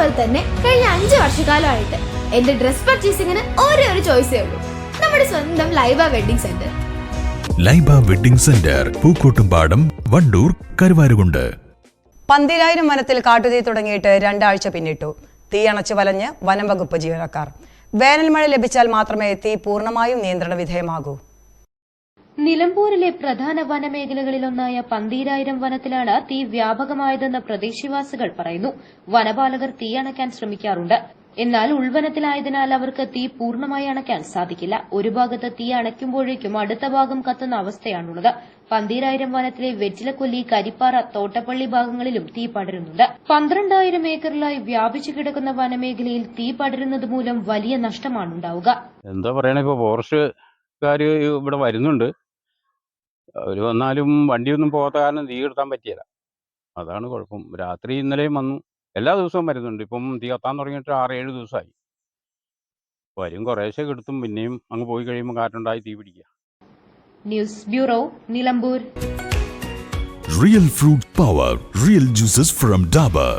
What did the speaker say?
അതുപോലെ തന്നെ കഴിഞ്ഞ അഞ്ച് വർഷക്കാലമായിട്ട് എന്റെ ഡ്രസ് പർച്ചേസിംഗിന് ഒരേ ഒരു ചോയ്സേ ഉള്ളൂ. നമ്മുടെ സ്വന്തം Laiba wedding centre. Laiba wedding centre Pookkottumpadam Wandoor Karuvarakundu. പന്തിരായിരം വനത്തിൽ കാട്ടുതീ തുടങ്ങിയിട്ട് രണ്ടാഴ്ച പിന്നിട്ടു. തീ അണച്ചു വലഞ്ഞ് വനം വകുപ്പ് ജീവനക്കാർ. വേനൽമഴ ലഭിച്ചാൽ മാത്രമേ തീ പൂർണമായും നിയന്ത്രണ വിധേയമാകൂ. നിലമ്പൂരിലെ പ്രധാന വനമേഖലകളിലൊന്നായ പന്തീരായിരം വനത്തിലാണ് തീ വ്യാപകമായതെന്ന് പ്രദേശവാസികൾ പറയുന്നു. വനപാലകർ തീ അണയ്ക്കാൻ ശ്രമിക്കാറുണ്ട്. എന്നാൽ ഉൾവനത്തിലായതിനാൽ അവർക്ക് തീ പൂർണമായി അണയ്ക്കാൻ സാധിക്കില്ല. ഒരു ഭാഗത്ത് തീ അണയ്ക്കുമ്പോഴേക്കും അടുത്ത ഭാഗം കത്തുന്ന അവസ്ഥയാണുള്ളത്. പന്തീരായിരം വനത്തിലെ വെറ്റിലക്കൊല്ലി കരിപ്പാറ തോട്ടപ്പള്ളി ഭാഗങ്ങളിലും തീ പടരുന്നുണ്ട്. പന്ത്രണ്ടായിരം ഏക്കറിലായി വ്യാപിച്ചു കിടക്കുന്ന വനമേഖലയിൽ തീ പടരുന്നത് മൂലം വലിയ നഷ്ടമാണുണ്ടാവുക. എന്താ പറയണേ ഇപ്പോൾ ഫോറസ്റ്റുകാർ ഇവിടെ വരുന്നുണ്ട്. അവർ വന്നാലും വണ്ടിയൊന്നും പോകാത്ത കാരണം തീ കെടുത്താൻ പറ്റിയല്ല അതാണ് കുഴപ്പം. രാത്രി ഇന്നലെയും വന്നു. എല്ലാ ദിവസവും വരുന്നുണ്ട്. ഇപ്പം തീ കത്താൻ തുടങ്ങിയിട്ട് ആറ് ഏഴ് ദിവസമായി വരും. കുറേശ്ശെ കെടുത്തും. പിന്നെയും അങ്ങ് പോയി കഴിയുമ്പോൾ കാറ്റുണ്ടായി തീ പിടിക്കുക news bureau Nilambur. Real fruit power real juices from Dabur